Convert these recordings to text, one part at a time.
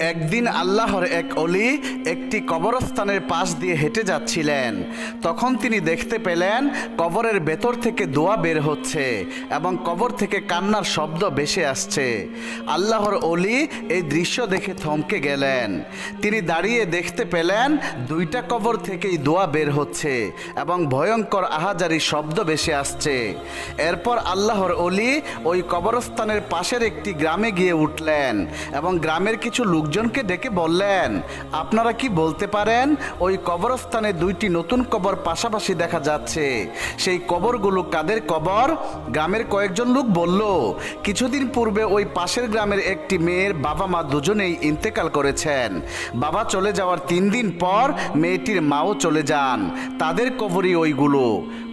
একদিন আল্লাহর এক অলি একটি কবরস্থানের পাশ দিয়ে হেঁটে যাচ্ছিলেন। তখন তিনি দেখতে পেলেন কবরের ভেতর থেকে দোয়া বের হচ্ছে এবং কবর থেকে কান্নার শব্দ ভেসে আসছে। আল্লাহর অলি এই দৃশ্য দেখে থমকে গেলেন। তিনি দাঁড়িয়ে দেখতে পেলেন দুইটা কবর থেকেই দোয়া বের হচ্ছে এবং ভয়ঙ্কর আহাজারি শব্দ ভেসে আসছে। এরপর আল্লাহর অলি ওই কবরস্থানের পাশের একটি গ্রামে গিয়ে উঠলেন এবং গ্রামের কিছু লোকজনকে ডেকে বললেন, আপনারা কি বলতে পারেন? ওই কবরস্থানে দুইটি নতুন কবর পাশাপাশি দেখা যাচ্ছে। সেই কবরগুলো কাদের কবর? গ্রামের কয়েকজন লোক বলল, কিছুদিন পূর্বে ওই পাশের গ্রামের একটি মেয়ের বাবা মা দুজনেই ইন্তেকাল করেছেন। বাবা চলে যাওয়ার তিন দিন পর মেয়েটির মাও চলে যান। তাদের কবরই ওইগুলো।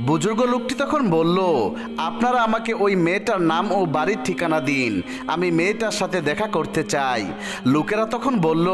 বুজুর্গ লোকটি তখন বলল, আপনারা আমাকে ওই মেয়েটার নাম ও বাড়ির ঠিকানা দিন। আমি মেয়েটার সাথে দেখা করতে চাই। লোকেরা তখন বলল,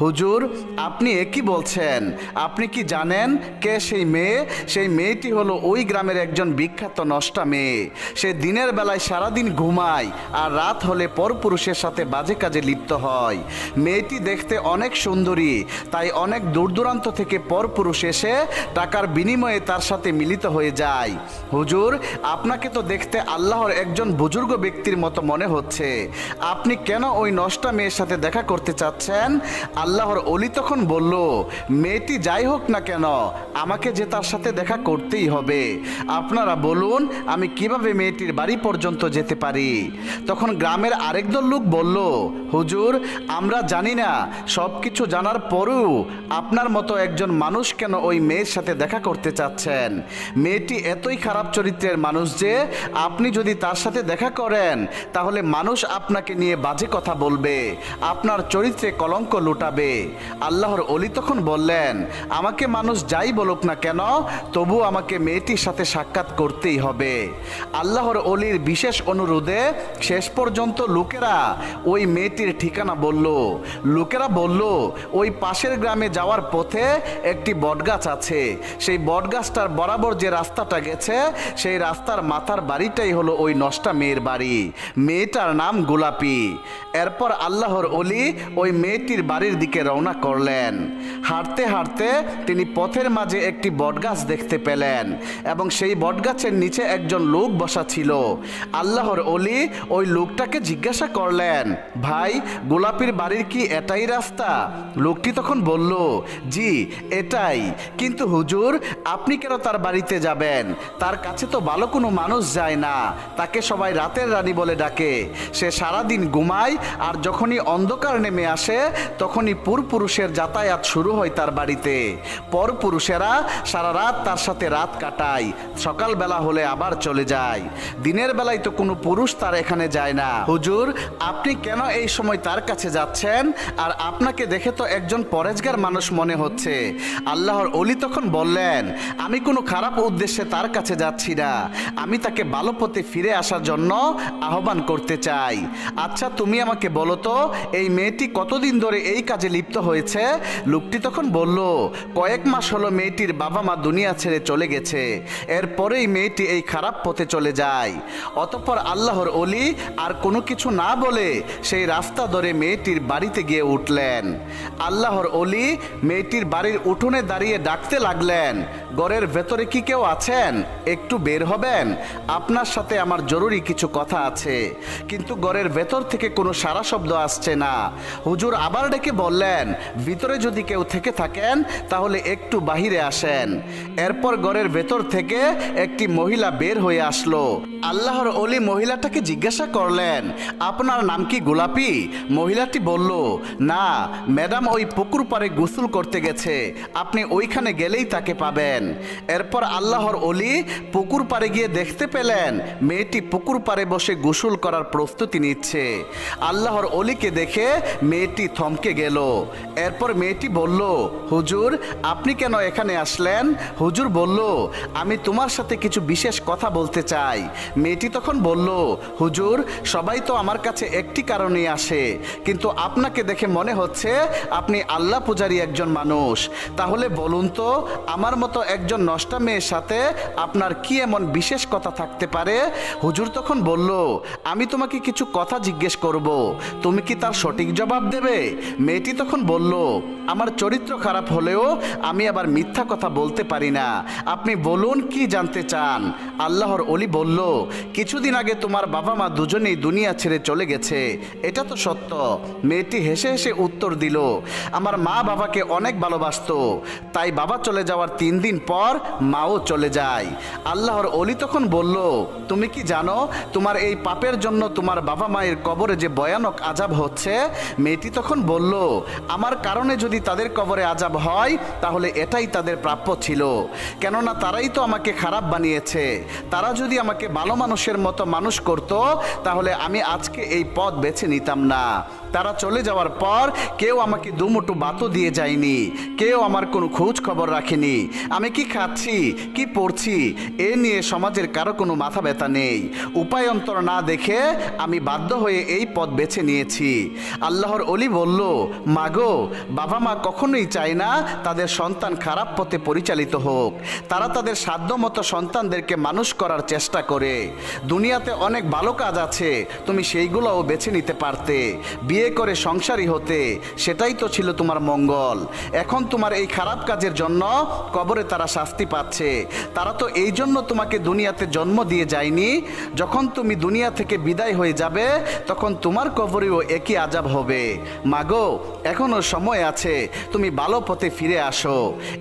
হুজুর, আপনি একই বলছেন? আপনি কি জানেন কে সেই মেয়ে? সেই মেয়েটি হলো ওই গ্রামের একজন বিখ্যাত নষ্টা মেয়ে। সে দিনের বেলায় সারাদিন ঘুমায় আর রাত হলে পরপুরুষের সাথে বাজে কাজে লিপ্ত হয়। মেয়েটি দেখতে অনেক সুন্দরী, তাই অনেক দূর দূরান্ত থেকে পরপুরুষ এসে টাকার বিনিময়ে তার সাথে মিলিত হয়ে যায়। হুজুর, আপনাকে তো দেখতে আল্লাহর একজন বুজুর্গ ব্যক্তির মতো মনে হচ্ছে। আপনি কেন ওই নষ্টা মেয়ের সাথে দেখা করতে চাচ্ছেন? আল্লাহর অলি তখন বলল, মেয়েটি যাই হোক না কেন, আমাকে যে তার সাথে দেখা করতেই হবে। আপনারা বলুন, আমি কীভাবে মেয়েটির বাড়ি পর্যন্ত যেতে পারি? তখন গ্রামের আরেক দল লোক বলল, হুজুর, আমরা জানি না সব কিছু জানার পরেও আপনার মতো একজন মানুষ কেন ওই মেয়ের সাথে দেখা করতে চাচ্ছেন? মেয়েটি এতই খারাপ চরিত্রের মানুষ যে, আপনি যদি তার সাথে দেখা করেন, তাহলে মানুষ আপনাকে নিয়ে বাজে কথা বলবে। আপনার চরিত্রে কলঙ্ক লুটাবে। আল্লাহর অলি তখন বললেন, আমাকে মানুষ যাই বলুক না কেন তবু আমাকে মেয়েটির সাথে সাক্ষাৎ করতেই হবে। আল্লাহর অলির বিশেষ অনুরোধে শেষ পর্যন্ত লোকেরা ওই মেয়েটির ঠিকানা বলল। লোকেরা বলল, ওই পাশের গ্রামে যাওয়ার পথে একটি বটগাছ আছে। সেই বটগাছটার বরাবর যে রাস্তাটা গেছে, সেই রাস্তার মাথার বাড়িটাই হলো ওই নষ্টা মেয়ের বাড়ি। মেয়েটার নাম গোলাপি। এরপর আল্লাহর অলি ওই মেয়েটির বাড়ির দিকে রওনা করলেন। হাঁটতে হাঁটতে তিনি পথের মাঝে একটি বটগাছ দেখতে পেলেন এবং সেই বটগাছের নিচে একজন লোক বসা ছিল। আল্লাহর অলি ওই লোকটাকে জিজ্ঞাসা করলেন, ভাই, গোলাপির বাড়ির কি এটাই রাস্তা? লোকটি তখন বলল, জি, এটাই। কিন্তু হুজুর, আপনি কেন তার বাড়িতে যাবেন? তার কাছে তো ভালো কোনো মানুষ যায় না। তাকে সবাই রাতের রানী বলে ডাকে। সে সারাদিন ঘুমায় আর যখনই অন্ধকার নেমে আসে, তখনই পুরপুরুষের যাতায়াত শুরু হয় তার বাড়িতে। পরপুরুষেরা সারা রাত তার সাথে রাত কাটায়, সকালবেলা হলে আবার চলে যায়। দিনের বেলায় তো কোনো পুরুষ তার এখানে যায় না। হুজুর, আপনি কেন এই সময় তার কাছে যাচ্ছেন? আর আপনাকে দেখে তো একজন পরেজগার মানুষ মনে হচ্ছে। আল্লাহর অলি তখন বললেন, আমি কোনো খারাপ উদ্দেশ্যে তার কাছে যাচ্ছি না। আমি তাকে ভালো পথে ফিরে আসার জন্য আহ্বান করতে চাই। আচ্ছা তুমি আমাকে বলো তো, এই মেয়েটি কতদিন ধরে এই কাজে লিপ্ত হয়েছে? লোকটি তখন বলল, কয়েক মাস হলো মেয়েটির বাবা মা দুনিয়া ছেড়ে চলে গেছে। এরপরেই মেয়েটি এই খারাপ পথে চলে যায়। অতঃপর আল্লাহর অলি আর কোনো কিছু না বলে সেই রাস্তা ধরে মেয়েটির বাড়িতে গিয়ে উঠলেন। আল্লাহর অলি মেয়েটির বাড়ির উঠোনে দাঁড়িয়ে ডাকতে লাগলেন, ঘরের ভেতরে কি কেউ আছেন? একটু বের হবেন? আপনার সাথে আমার জরুরি কিছু কথা আছে। কিন্তু ঘরের ভেতর থেকে কোনো সারা শব্দ আসছে না। হুজুর আবার ডেকে বললেন, ভিতরে যদি কেউ থেকে থাকেন, তাহলে একটু বাহিরে আসেন। এরপর ঘরের ভেতর থেকে একটি মহিলা বের হয়ে আসলো। আল্লাহর অলি মহিলাটাকে জিজ্ঞাসা করলেন, আপনার নাম কি গোলাপি? মহিলাটি বলল, না, ম্যাডাম ওই পুকুর পাড়ে গোসল করতে গেছে, আপনি ওইখানে গেলেই তাকে পাবেন। এরপর আল্লাহর অলি পুকুর পাড়ে গিয়ে দেখতে পেলেন, মেয়েটি পুকুর পাড়ে বসে গোসল করার প্রস্তুতি নিচ্ছে। আল্লাহর অলিকে দেখে মেয়েটি থমকে গেল। এরপর মেয়েটি বলল, হুজুর, আপনি কেন এখানে আসলেন? হুজুর বলল, আমি তোমার সাথে কিছু বিশেষ কথা বলতে চাই। মেয়েটি তখন বলল, হুজুর, সবাই তো আমার কাছে একটি কারণেই আসে। কিন্তু আপনাকে দেখে মনে হচ্ছে আপনি আল্লাহ পূজারী একজন মানুষ। তাহলে বলুন তো, আমার মতো একজন নষ্টা মেয়ের সাথে আপনার কি এমন বিশেষ কথা থাকতে পারে? হুজুর তখন বলল, আমি তোমাকে কিছু কথা জিজ্ঞেস করব। তুমি কি তার সঠিক জবাব দেবে? মেয়েটি তখন বলল, আমার চরিত্র খারাপ হলেও আমি আবার মিথ্যা কথা বলতে পারি না। আপনি বলুন কি জানতে চান? আল্লাহর অলি বলল কিছুদিন আগে তোমার বাবা মা দুজনেই দুনিয়া ছেড়ে চলে গেছে। এটা তো সত্য। মেয়েটি হেসে হেসে উত্তর দিল, আমার মা বাবাকে অনেক ভালোবাসতো। তাই বাবা চলে যাওয়ার তিন দিন পর মাও চলে যায়। আল্লাহর অলি তখন বলল, তুমি কি জানো, তোমার এই পাপের জন্য তোমার বাবা মায়ের কবরে যে ভয়ানক আজাব হচ্ছে? মেয়েটি তখন বলল, আমার কারণে যদি তাদের কবরে আজাব হয়, তাহলে এটাই তাদের প্রাপ্য ছিল। কেননা তারাই তো আমাকে খারাপ বানিয়েছে। তারা যদি আমাকে ভালো মানুষের মতো মানুষ করত, তাহলে আমি আজকে এই পথ বেছে নিতাম না। তারা চলে যাওয়ার পর কেউ আমাকে দুমুটু বাতো দিয়ে যায়নি, কেউ আমার কোনো খোঁজ খবর রাখেনি। আমি কি খাচ্ছি, কি পড়ছি, এ নিয়ে সমাজের কারও কোনো মাথা ব্যথা নেই। উপায়ন্তর না দেখে আমি বাধ্য হয়ে এই পথ বেছে নিয়েছি। আল্লাহর অলি বলল, মাগো, বাবা মা কখনোই চায় না তাদের সন্তান খারাপ পথে পরিচালিত হোক। তারা তাদের সাধ্যমতো সন্তানদেরকে মানুষ করার চেষ্টা করে। দুনিয়াতে অনেক ভালো কাজ আছে, তুমি সেইগুলোও বেছে নিতে পারতে। বিয়ে করে সংসারী হতে, সেটাই তো ছিল তোমার মঙ্গল। এখন তোমার এই খারাপ কাজের জন্য কবরে তারা শাস্তি পাচ্ছে। তারা তো এই জন্য তোমাকে দুনিয়াতে জন্ম দিয়ে যায়নি। যখন তুমি দুনিয়া থেকে বিদায় হয়ে যাবে, তখন তোমার কবরেও একই আজাব হবে। মাগো এখনও সময় আছে, তুমি ভালো পথে ফিরে আসো।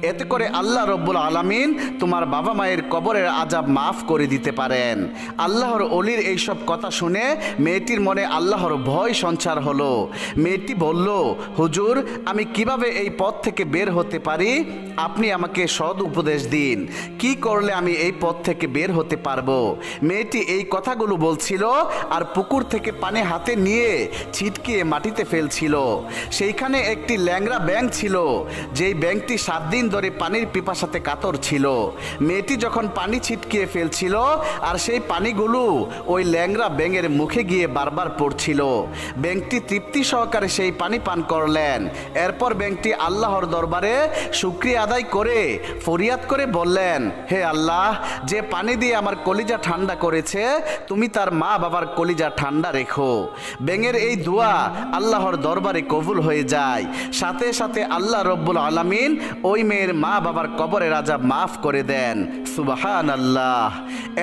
এতে করে আল্লাহ রব্বুল আলামিন তোমার বাবা মায়ের কবরের আজাব মাফ করে দিতে পারেন। আল্লাহর অলির এইসব কথা শুনে মেয়েটির মনে আল্লাহর ভয় সঞ্চার হলো। মেয়েটি বলল, হুজুর, আমি কীভাবে এই পথ থেকে বের হতে পারি? আপনি আমাকে সদ উপদেশ দিন। কি করলে আমি এই পথ থেকে বের হতে পারব? মেয়েটি এই কথাগুলো বলছিল আর পুকুর থেকে পানি হাতে নিয়ে ছিটকিয়ে মাটিতে ফেলছিল। সেইখানে একটি ল্যাংরা ব্যাংক ছিল, যেই ব্যাংকটি সাত দিন ধরে পানির পিপাসাতে কাতর ছিল। মেয়েটি যখন পানি ছিটকিয়ে ফেলছিল আর সেই পানিগুলো ওই ল্যাংরা ব্যাঙের মুখে গিয়ে বারবার পড়ছিল। ব্যাংকটি তৃপ্তি সহকারে সেই পানি পান করলেন। এরপর ব্যাংকটি আল্লাহর দরবারে শুক্রিয়া আদায় করে ফরিয়াদ করে বললেন, হে আল্লাহ, যে পানি দিয়ে আমার কলিজা ঠান্ডা করেছে, তুমি তার মা বাবার কলিজা ঠান্ডা রেখো। ব্যাঙের এই দোয়া আল্লাহর দরবারে কবুল হয়ে যায়। সাথে সাথে আল্লাহ রব্বুল আলামিন ওই মেয়ের মা বাবার কবরে রাজা মাফ করে দেন। সুবাহান আল্লাহ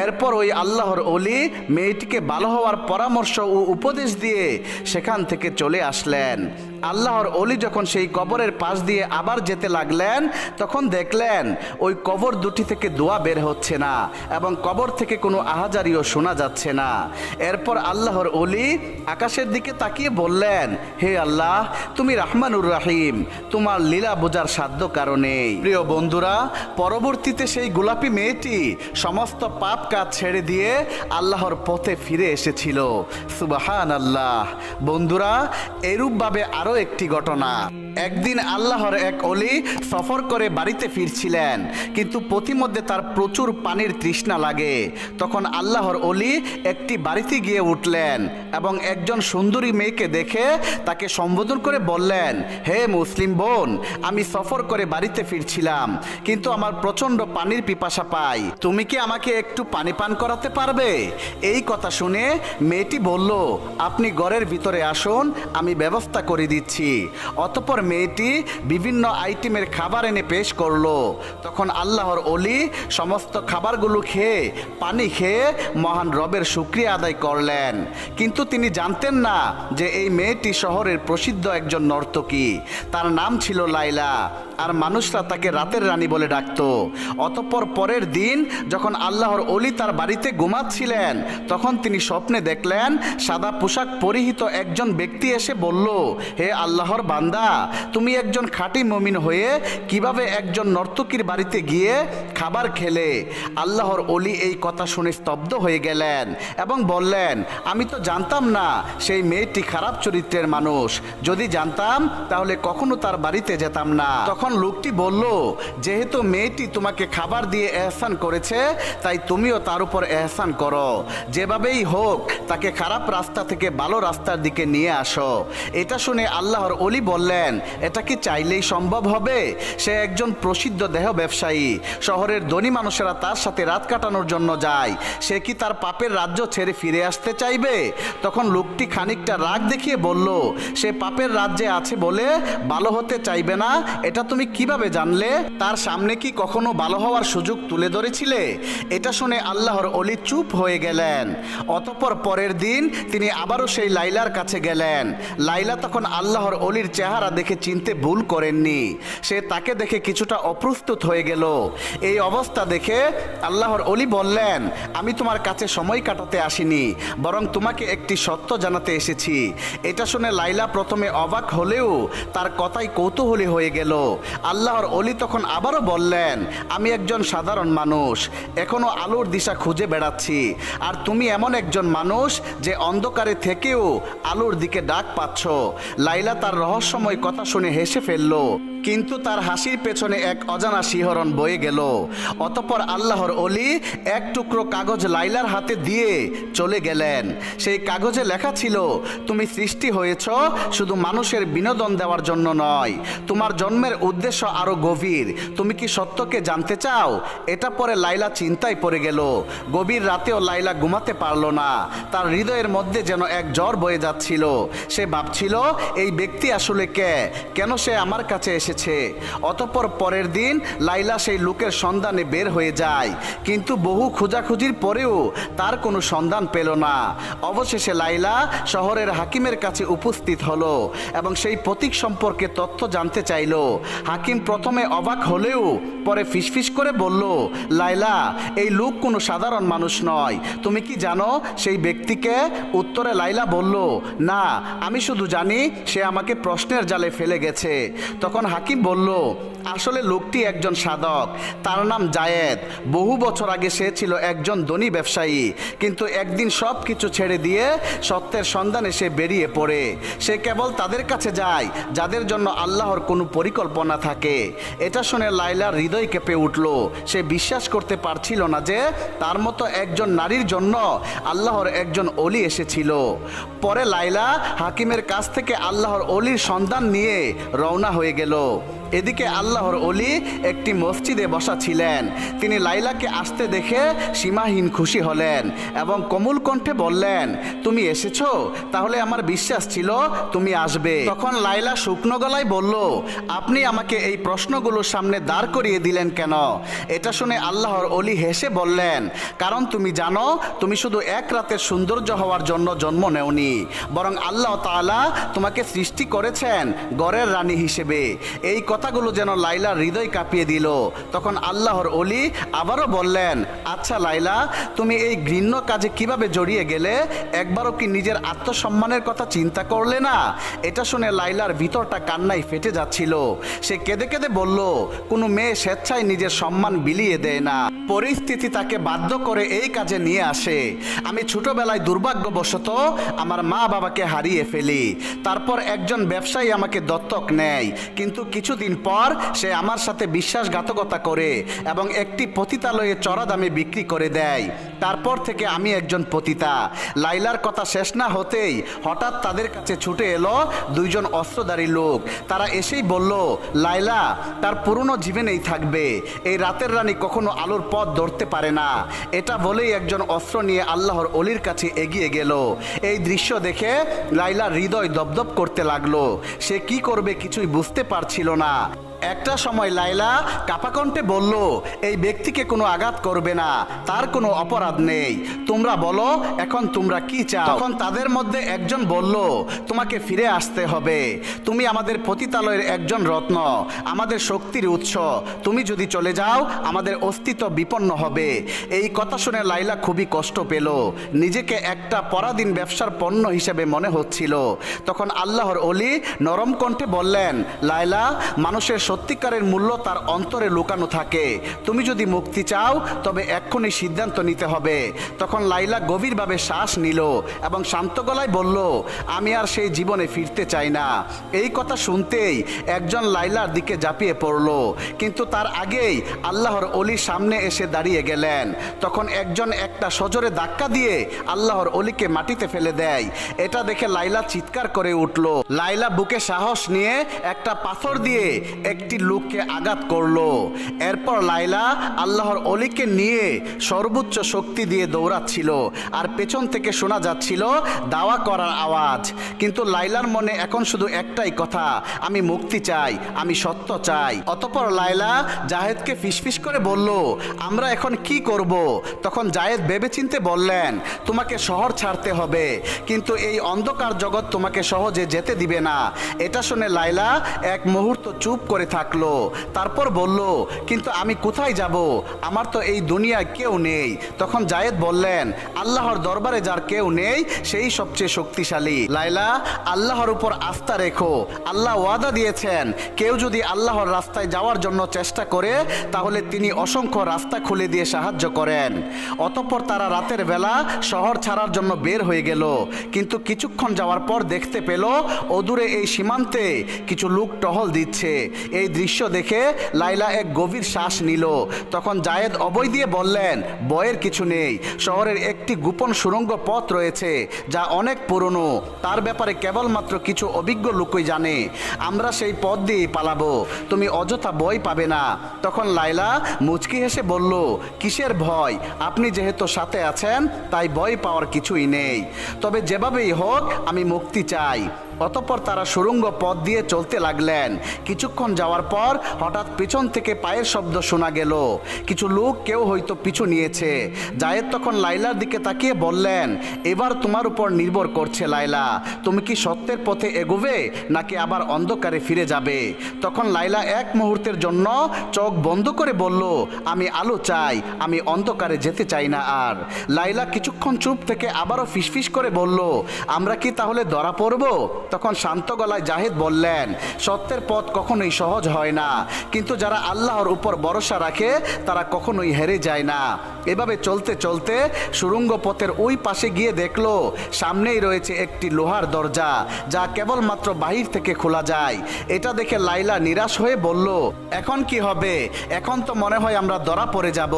এরপর ওই আল্লাহর অলি মেয়েটিকে ভালো হওয়ার পরামর্শ ও উপদেশ দিয়ে সেখান থেকে চলে আসলেন। আল্লাহর অলি যখন সেই কবরের পাশ দিয়ে আবার যেতে লাগলেন, তখন দেখলেন ওই কবর দুটি থেকে দোয়া বের হচ্ছে না এবং কবর থেকে কোনো আহাজারিও শোনা যাচ্ছে না। এরপর আল্লাহর অলি আকাশের দিকে তাকিয়ে বললেন, হে আল্লাহ, তুমি রাহমানুর রাহিম, তোমার লীলা বোঝার সাধ্য কারণে প্রিয় বন্ধুরা, পরবর্তীতে সেই গোলাপি মেয়েটি সমস্ত পাপ কাজ ছেড়ে দিয়ে আল্লাহর পথে ফিরে এসেছিল। সুবাহান আল্লাহ বন্ধুরা, এরূপভাবে আরও একটি ঘটনা। একদিন আল্লাহর এক অলি সফর করে বাড়িতে ফিরছিলেন, কিন্তু পথিমধ্যে তার প্রচুর পানির তৃষ্ণা লাগে। তখন আল্লাহর অলি একটি বাড়িতে গিয়ে উঠলেন এবং একজন সুন্দরী মেয়েকে দেখে তাকে সম্বোধন করে বললেন, হে মুসলিম বোন, আমি সফর করে বাড়িতে ফিরছিলাম, কিন্তু আমার প্রচণ্ড পানির পিপাসা পাই। তুমি কি আমাকে একটু পানি পান করাতে পারবে? এই কথা শুনে মেয়েটি বলল, আপনি ঘরের ভিতরে আসুন, আমি ব্যবস্থা করে দিচ্ছি। অতপর মেয়েটি বিভিন্ন আইটেমের খাবার এনে পেশ করল। তখন আল্লাহর অলি সমস্ত খাবারগুলো খেয়ে, পানি খেয়ে মহান রবের শুক্রিয়া আদায় করলেন। কিন্তু তিনি জানতেন না যে এই মেয়েটি শহরের প্রসিদ্ধ একজন নর্তকী। তার নাম ছিল লাইলা আর মানুষরা তাকে রাতের রানী বলে ডাকত। অতঃপর পরের দিন যখন আল্লাহর অলি তার বাড়িতে ঘুমাচ্ছিলেন, তখন তিনি স্বপ্নে দেখলেন, সাদা পোশাক পরিহিত একজন ব্যক্তি এসে বলল, হে আল্লাহর বান্দা, তুমি একজন খাঁটি মমিন হয়ে কীভাবে একজন নর্তকীর বাড়িতে গিয়ে খাবার খেলে? আল্লাহর অলি এই কথা শুনে স্তব্ধ হয়ে গেলেন এবং বললেন, আমি তো জানতাম না, সেই মেয়েটি খারাপ চরিত্রের মানুষ। যদি জানতাম, তাহলে কখনো তার বাড়িতে যেতাম না। তখন লোকটি বলল, যেহেতু মেয়েটি তোমাকে খাবার দিয়ে এহসান করেছে, তাই তুমিও তার উপর এহসান করো। যেভাবেই হোক, তাকে খারাপ রাস্তা থেকে ভালো রাস্তার দিকে নিয়ে আসো এটা শুনে আল্লাহর অলি বললেন, এটা কি চাইলেই সম্ভব হবে? সে একজন প্রসিদ্ধ দেহ ব্যবসায়ী। শহরের ধনী মানুষেরা তার সাথে রাত কাটানোর জন্য যায়। সে কি তার পাপের রাজ্য ছেড়ে ফিরে আসতে চাইবে তখন লোকটি খানিকটা রাগ দেখিয়ে বলল, সে পাপের রাজ্যে আছে বলে ভালো হতে চাইবে না। এটা তুমি কীভাবে জানলে? তার সামনে কি কখনো ভালো হওয়ার সুযোগ তুলে ধরেছিলে? এটা শুনে আল্লাহর অলি চুপ হয়ে গেলেন। অতঃপর পরের দিন তিনি আবারও সেই লাইলার কাছে গেলেন। লাইলা তখন আল্লাহর অলির চেহারা দেখে চিনতে ভুল করেননি। সে তাকে দেখে কিছুটা অপ্রস্তুত হয়ে গেল। এই অবস্থা দেখে আল্লাহর অলি বললেন, আমি তোমার কাছে সময় কাটাতে আসিনি, বরং তোমাকে একটি সত্য জানাতে এসেছি। এটা শুনে লাইলা প্রথমে অবাক হলেও তার কথাই কৌতূহলী হয়ে গেল। আল্লাহর অলি তখন আবারও বললেন, আমি একজন সাধারণ মানুষ এখনও আলোর দিশা খুঁজে বেড়াচ্ছি। আর তুমি এমন একজন মানুষ যে অন্ধকারে থেকেও আলোর দিকে ডাক পাচ্ছ। লাইলা তার রহস্যময় কথা শুনে হেসে ফেলল। কিন্তু তার হাসির পেছনে এক অজানা শিহরণ বয়ে গেল। অতপর আল্লাহর অলি এক টুকরো কাগজ লাইলার হাতে দিয়ে চলে গেলেন। সেই কাগজে লেখা ছিল, তুমি সৃষ্টি হয়েছ শুধু মানুষের বিনোদন দেওয়ার জন্য নয়, তোমার জন্মের উদ্দেশ্য আরও গভীর। তুমি কি সত্যকে জানতে চাও? এটা পরে লাইলা চিন্তায় পড়ে গেল। গভীর রাতেও লাইলা ঘুমাতে পারল না। তার হৃদয়ের মধ্যে যেন এক জ্বর বয়ে যাচ্ছিল। সে ভাবছিল, এই ব্যক্তি আসলে কে? কেন সে আমার কাছে এসেছে। অতঃপর পরের দিন লাইলা সেই লোকের সন্ধানে বের হয়ে যায়। কিন্তু বহু খোঁজাখুঁজির পরেও তার কোনো সন্ধান পেল না। অবশেষে লাইলা শহরের হাকিমের কাছে উপস্থিত হলো এবং সেই প্রতীক সম্পর্কে তথ্য জানতে চাইল। হাকিম প্রথমে অবাক হলেও পরে ফিসফিস করে বলল, লাইলা, এই লোক কোনো সাধারণ মানুষ নয়। তুমি কি জানো? সেই ব্যক্তিকে উত্তরে লাইলা বলল, না, আমি শুধু জানি সে আমাকে প্রশ্নের জালে ফেলে গেছে। তখন হাকিম বলল, আসলে লোকটি একজন সাধক। তার নাম জায়েদ। বহু বছর আগে সে ছিল একজন ধনী ব্যবসায়ী। কিন্তু একদিন সব কিছু ছেড়ে দিয়ে সত্যের সন্ধানে সে বেরিয়ে পড়ে। সে কেবল তাদের কাছে যায়, যাদের জন্য আল্লাহর কোনো পরিকল্পনা থাকে। এটা শুনে লাইলার হৃদয় কেঁপে উঠল। সে বিশ্বাস করতে পারছিল না যে তার মতো একজন নারীর জন্য আল্লাহর একজন অলি এসেছিল। পরে লাইলা হাকিমের কাছ থেকে আল্লাহর অলির সন্ধান নিয়ে রওনা হয়ে গেল। Cristo. এদিকে আল্লাহর অলি একটি মসজিদে বসা ছিলেন। তিনি লাইলাকে আসতে দেখে সীমাহীন খুশি হলেন এবং কোমল কণ্ঠে বললেন, তুমি এসেছ? তাহলে আমার বিশ্বাস ছিল তুমি আসবে। তখন লাইলা শুকনো গলায় বলল, আপনি আমাকে এই প্রশ্নগুলোর সামনে দাঁড় করিয়ে দিলেন কেন? এটা শুনে আল্লাহর অলি হেসে বললেন, কারণ তুমি জানো, তুমি শুধু এক রাতের সৌন্দর্য হওয়ার জন্য জন্ম নেওনি, বরং আল্লাহ তাআলা তোমাকে সৃষ্টি করেছেন গড়ের রানী হিসেবে। এই কথাগুলো যেন লাইলার হৃদয় কাঁপিয়ে দিল। তখন আল্লাহর অলি আবারও বললেন আচ্ছা লাইলা, তুমি এই ঘৃণ্য কাজে কীভাবে জড়িয়ে গেলে? একবারও কি নিজের আত্মসম্মানের কথা চিন্তা করলে না? এটা শুনে লাইলার ভিতরটা কান্নায় ফেটে যাচ্ছিল। সে কেঁদে কেঁদে বলল, কোনো মেয়ে স্বেচ্ছায় নিজের সম্মান বিলিয়ে দেয় না। পরিস্থিতি তাকে বাধ্য করে এই কাজে নিয়ে আসে। আমি ছোটবেলায় দুর্ভাগ্যবশত আমার মা বাবাকে হারিয়ে ফেলি। তারপর একজন ব্যবসায়ী আমাকে দত্তক নেয়। কিন্তু কিছুদিন পর সে আমার সাথে বিশ্বাসঘাতকতা করে এবং একটি পতিতালয়ে চড়া দামে বিক্রি করে দেয়। তারপর থেকে আমি একজন পতিতা। লাইলার কথা শেষ না হতেই হঠাৎ তাদের কাছে ছুটে এলো দুইজন অস্ত্রধারী লোক। তারা এসেই বলল, লাইলা, তার পুরনো জীবনেই থাকবে। এই রাতের রানী কখনো আলোর পথ ধরতে পারে না। এটা বলেই একজন অস্ত্র নিয়ে আল্লাহর অলির কাছে এগিয়ে গেল। এই দৃশ্য দেখে লাইলা হৃদয় দপদপ করতে লাগল। সে কি করবে কিছুই বুঝতে পারছিল না। 감사합니다. একটা সময় লাইলা কাপাকণ্ঠে বলল, এই ব্যক্তিকে কোনো আঘাত করবে না, তার কোনো অপরাধ নেই। তোমরা বলো, এখন তোমরা কি চাও? তখন তাদের মধ্যে একজন বলল, তোমাকে ফিরে আসতে হবে। তুমি আমাদের পতিতালয়ের একজন রত্ন, আমাদের শক্তির উৎস। তুমি যদি চলে যাও, আমাদের অস্তিত্ব বিপন্ন হবে। এই কথা শুনে লাইলা খুবই কষ্ট পেল। নিজেকে একটা পরাধীন ব্যবসার পণ্য হিসেবে মনে হচ্ছিল। তখন আল্লাহর অলি নরম কণ্ঠে বললেন লাইলা মানুষের সত্যিকারের মূল্য তার অন্তরে লুকানো থাকে। তুমি যদি মুক্তি চাও, তবে এক্ষুনি সিদ্ধান্ত নিতে হবে। তখন লাইলা গভীরভাবে শ্বাস নিল এবং শান্ত গলায় বলল, আমি আর সেই জীবনে ফিরতে চাই না। এই কথা শুনতেই একজন লাইলার দিকে ঝাঁপিয়ে পড়ল। কিন্তু তার আগেই আল্লাহর অলির সামনে এসে দাঁড়িয়ে গেলেন। তখন একজন একটা সজোরে ধাক্কা দিয়ে আল্লাহর অলিকে মাটিতে ফেলে দেয়। এটা দেখে লাইলা চিৎকার করে উঠল। লাইলা বুকে সাহস নিয়ে একটা পাথর দিয়ে একটি লোককে আঘাত করল। এরপর লাইলা আল্লাহর অলিকে নিয়ে সর্বোচ্চ শক্তি দিয়ে দৌড়াচ্ছিল আর পেছন থেকে শোনা যাচ্ছিল দাওয়া করার আওয়াজ। কিন্তু লাইলার মনে এখন শুধু একটাই কথা, আমি মুক্তি চাই, আমি সত্য চাই। অতপর লাইলা জাহেদকে ফিসফিস করে বলল, আমরা এখন কি করব? তখন জায়েদ ভেবেচিন্তে বললেন, তোমাকে শহর ছাড়তে হবে, কিন্তু এই অন্ধকার জগৎ তোমাকে সহজে যেতে দিবে না। এটা শুনে লাইলা এক মুহূর্ত চুপ করে থাকল। তারপর বলল, কিন্তু আমি কোথায় যাব? আমার তো এই দুনিয়ায় কেউ নেই। তখন জায়েদ বললেন, আল্লাহর দরবারে যার কেউ নেই, সেই সবচেয়ে শক্তিশালী। লাইলা আল্লাহর উপর আস্থা রেখো। আল্লাহ ওয়াদা দিয়েছেন, কেউ যদি আল্লাহর রাস্তায় যাওয়ার জন্য চেষ্টা করে, তাহলে তিনি অসংখ্য রাস্তা খুলে দিয়ে সাহায্য করেন। অতঃপর তারা রাতের বেলা শহর ছাড়ার জন্য বের হয়ে গেল। কিন্তু কিছুক্ষণ যাওয়ার পর দেখতে পেল, অদূরে এই সীমান্তে কিছু লোক টহল দিচ্ছে। এই দৃশ্য দেখে লাইলা এক গভীর শ্বাস নিল। তখন জায়েদ অবৈ দিয়ে বললেন বয়ের কিছু নেই। শহরের একটি গোপন সুড়ঙ্গ পথ রয়েছে, যা অনেক পুরনো। তার ব্যাপারে কেবলমাত্র কিছু অভিজ্ঞ লোকই জানে। আমরা সেই পথ দিয়েই পালাবো। তুমি অযথা বই পাবে না। তখন লাইলা মুচকি হেসে বলল, কিসের ভয়? আপনি যেহেতু সাথে আছেন, তাই ভয় পাওয়ার কিছুই নেই। তবে যেভাবেই হোক, আমি মুক্তি চাই। অতঃপর তারা সুরঙ্গ পথ দিয়ে চলতে লাগলেন। কিছুক্ষণ যাওয়ার পর হঠাৎ পিছন থেকে পায়ের শব্দ শোনা গেল। কিছু লোক কেউ হয়তো পিছু নিয়েছে। জায়েদ তখন লাইলার দিকে তাকিয়ে বললেন, এবার তোমার উপর নির্ভর করছে লাইলা তুমি কি সত্যের পথে এগোবে নাকি আবার অন্ধকারে ফিরে যাবে? তখন লাইলা এক মুহূর্তের জন্য চোখ বন্ধ করে বলল, আমি আলো চাই, আমি অন্ধকারে যেতে চাই না আর। লাইলা কিছুক্ষণ চুপ থেকে আবারও ফিসফিস করে বলল, আমরা কি তাহলে ধরা পড়ব? তখন শান্ত গলায় জাহেদ বললেন, সত্যের পথ কখনোই সহজ হয় না। কিন্তু যারা আল্লাহর উপর ভরসা রাখে, তারা কখনোই হেরে যায় না। এভাবে চলতে চলতে সুরঙ্গ পথের ওই পাশে গিয়ে দেখল, সামনেই রয়েছে একটি লোহার দরজা, যা কেবলমাত্র বাহির থেকে খোলা যায়। এটা দেখে লাইলা নিরাশ হয়ে বলল, এখন কি হবে? এখন তো মনে হয় আমরা ধরা পড়ে যাব।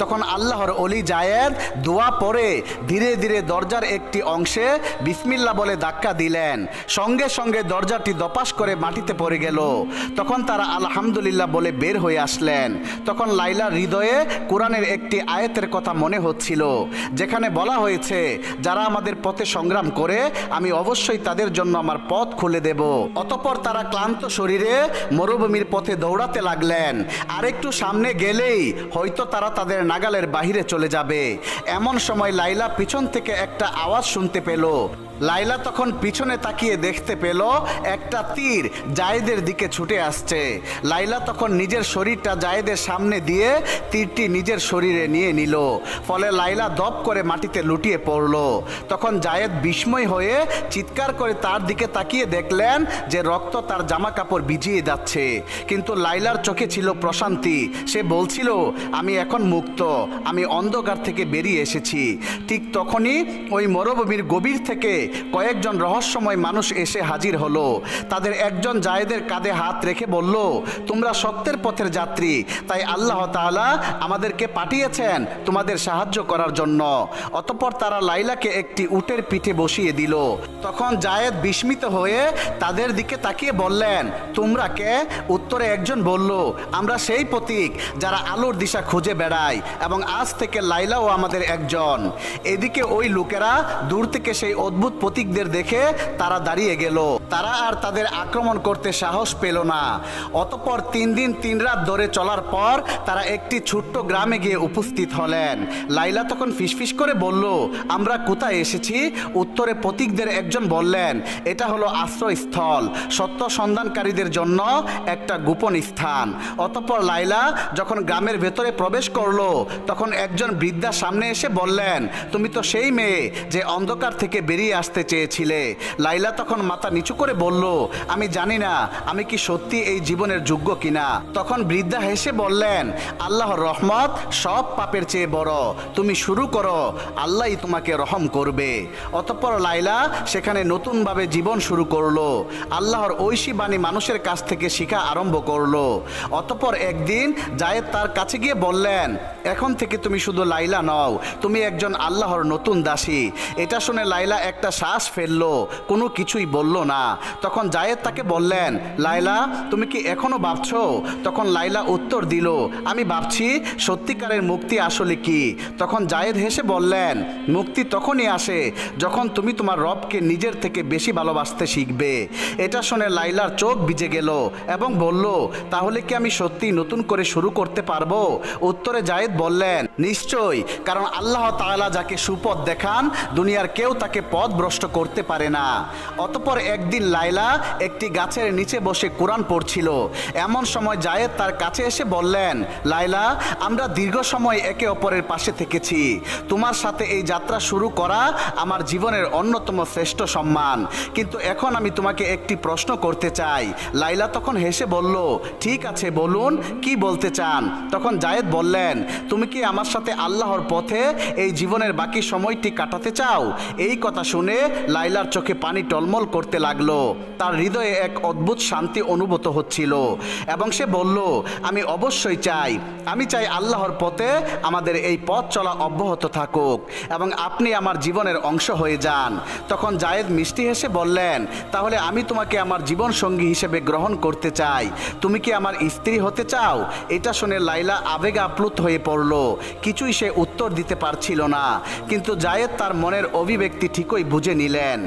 তখন আল্লাহর অলি জায়েদ দোয়া পরে ধীরে ধীরে দরজার একটি অংশে বিসমিল্লা বলে ধাক্কা দিলেন। সঙ্গে সঙ্গে দরজাটি দপাস করে মাটিতে পড়ে গেল। তখন তারা আলহামদুলিল্লাহ বলে বের হয়ে আসলেন। তখন লাইলার হৃদয়ে কোরআনের একটি আয়াতের কথা মনে হচ্ছিল, যেখানে বলা হয়েছে, যারা আমাদের পথে সংগ্রাম করে, আমি অবশ্যই তাদের জন্য আমার পথ খুলে দেব। অতপর তারা ক্লান্ত শরীরে মরুভূমির পথে দৌড়াতে লাগলেন। আর একটু সামনে গেলেই হয়তো তারা তাদের নাগালের বাহিরে চলে যাবে। এমন সময় লাইলা পিছন থেকে একটা আওয়াজ শুনতে পেল। লাইলা তখন পিছনে তাকিয়ে দেখতে পেল একটা তীর জায়েদের দিকে ছুটে আসছে। লাইলা তখন নিজের শরীরটা জায়েদের সামনে দিয়ে তীরটি নিজের শরীরে নিয়ে নিল। ফলে লাইলা দপ করে মাটিতে লুটিয়ে পড়ল। তখন জায়েদ বিস্ময় হয়ে চিৎকার করে তার দিকে তাকিয়ে দেখলেন যে রক্ত তার জামা কাপড় ভিজিয়ে যাচ্ছে। কিন্তু লাইলার চোখে ছিল প্রশান্তি। সে বলছিল, আমি এখন মুক্ত। আমি অন্ধকার থেকে বেরিয়ে এসেছি। ঠিক তখনই ওই মরুভূমির গভীর থেকে কয়েকজন রহস্যময় মানুষ এসে হাজির হলো। তাদের একজন জায়েদের কাঁধে হাত রেখে বলল, তোমরা সত্যের পথের যাত্রী। তাই আল্লাহ তাআলা আমাদেরকে পাঠিয়েছেন তোমাদের সাহায্য করার জন্য। অতঃপর তারা লাইলাকে একটি উটের পিঠে বসিয়ে দিল। তখন জায়েদ বিস্মিত হয়ে তাদের দিকে তাকিয়ে বললেন, তোমরা কে? উত্তরে একজন বলল, আমরা সেই প্রতীক যারা আলোর দিশা খুঁজে বেড়ায় এবং আজ থেকে লাইলাও আমাদের একজন। এদিকে ওই লোকেরা দূর থেকে সেই অদ্ভুত প্রতীকদের দেখে তারা দাঁড়িয়ে গেল। তারা আর তাদের আক্রমণ করতে সাহস পেল না। অতপর তিন দিন তিন রাত ধরে চলার পর তারা একটি ছোট্ট গ্রামে গিয়ে উপস্থিত হলেন। লাইলা তখন ফিসফিস করে বলল, আমরা কোথায় এসেছি? উত্তরে প্রতীকদের একজন বললেন, এটা হলো আশ্রয়স্থল। সত্য সন্ধানকারীদের জন্য একটা গোপন স্থান। অতপর লাইলা যখন গ্রামের ভেতরে প্রবেশ করল, তখন একজন বৃদ্ধা সামনে এসে বললেন, তুমি তো সেই মেয়ে যে অন্ধকার থেকে বেরিয়ে আসতে চেয়েছিলে। লাইলা তখন মাথা নিচু করে বলল, আমি জানি না, আমি কি সত্যি এই জীবনের যোগ্য কিনা? তখন বৃদ্ধা হেসে বললেন, আল্লাহর রহমত সব পাপের চেয়ে বড়। তুমি শুরু করো, আল্লাহই তোমাকে রহম করবে। অতঃপর লাইলা সেখানে নতুনভাবে জীবন শুরু করল। আল্লাহর ঐশী বাণী মানুষের কাছ থেকে শিখা আরম্ভ করল। অতঃপর একদিন জায়েদ তার কাছে গিয়ে বললেন, এখন থেকে তুমি শুধু লাইলা নও, তুমি একজন আল্লাহর নতুন দাসী। এটা শুনে লাইলা একটা শ্বাস ফেলল, কোনো কিছুই বলল না। তখন জায়েদ তাকে বললেন লাইলা তুমি কি এখনও ভাবছ? তখন লাইলা উত্তর দিল, আমি ভাবছি সত্যিকারের মুক্তি আসলে কি? তখন জায়েদ হেসে বললেন, মুক্তি তখনই আসে যখন তুমি তোমার রবকে নিজের থেকে বেশি ভালোবাসতে শিখবে। এটা শুনে লাইলার চোখ ভিজে গেল এবং বলল, তাহলে কি আমি সত্যি নতুন করে শুরু করতে পারব? উত্তরে জায়েদ বললেন, নিশ্চয়ই, কারণ আল্লাহ তাআলা যাকে সুপথ দেখান, দুনিয়ার কেউ তাকে পথ ভ্রষ্ট করতে পারে না। অতপর একদিন লাইলা একটি গাছের নিচে বসে কোরআন পড়ছিল। এমন সময় জায়েদ তার কাছে এসে বললেন লাইলা আমরা দীর্ঘ সময় একে অপরের পাশে থেকেছি। তোমার সাথে এই যাত্রা শুরু করা আমার জীবনের অন্যতম শ্রেষ্ঠ সম্মান। কিন্তু এখন আমি তোমাকে একটি প্রশ্ন করতে চাই। লাইলা তখন হেসে বলল, ঠিক আছে, বলুন, কি বলতে চান? তখন জায়েদ বললেন, তুমি কি আমার সাথে আল্লাহর পথে এই জীবনের বাকি সময়টি কাটাতে চাও? এই কথা শুনে লাইলার চোখে পানি টলমল করতে লাগল তার হৃদয়ে এক অদ্ভুত শান্তি অনুভূত হচ্ছিল। এবং সে বলল, আমি অবশ্যই চাই। আমি চাই আল্লাহর পথে আমাদের এই পথ চলা অব্যাহত থাকুক এবং আপনি আমার জীবনের অংশ হয়ে যান। তখন জায়েদ মিষ্টি হেসে বললেন, তাহলে আমি তোমাকে আমার জীবন সঙ্গী হিসেবে গ্রহণ করতে চাই। তুমি কি আমার স্ত্রী হতে চাও? এটা শুনে লাইলা আবেগে আপ্লুত হয়ে পড়ল। কিছুই সে উত্তর দিতে পারছিল না, কিন্তু জায়েদ তার মনের অভিব্যক্তি ঠিকই বুঝে নিলেন।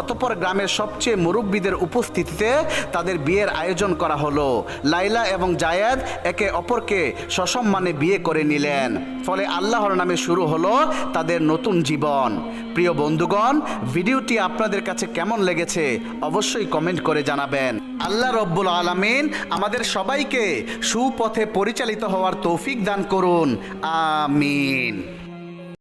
অতপর গ্রামের সবচেয়ে মুরব্বীদের উপস্থিতিতে তাদের বিয়ের আয়োজন করা হলো। লাইলা এবং জায়েদ একে অপরকে সসম্মানে বিয়ে করে নিলেন। ফলে আল্লাহর নামে শুরু হলো তাদের নতুন জীবন। প্রিয় বন্ধুগণ, ভিডিওটি আপনাদের কাছে কেমন লেগেছে অবশ্যই কমেন্ট করে জানাবেন। আল্লাহ রব্বুল আলামিন আমাদের সবাইকে সুপথে পরিচালিত হওয়ার তৌফিক দান করুন। আমিন।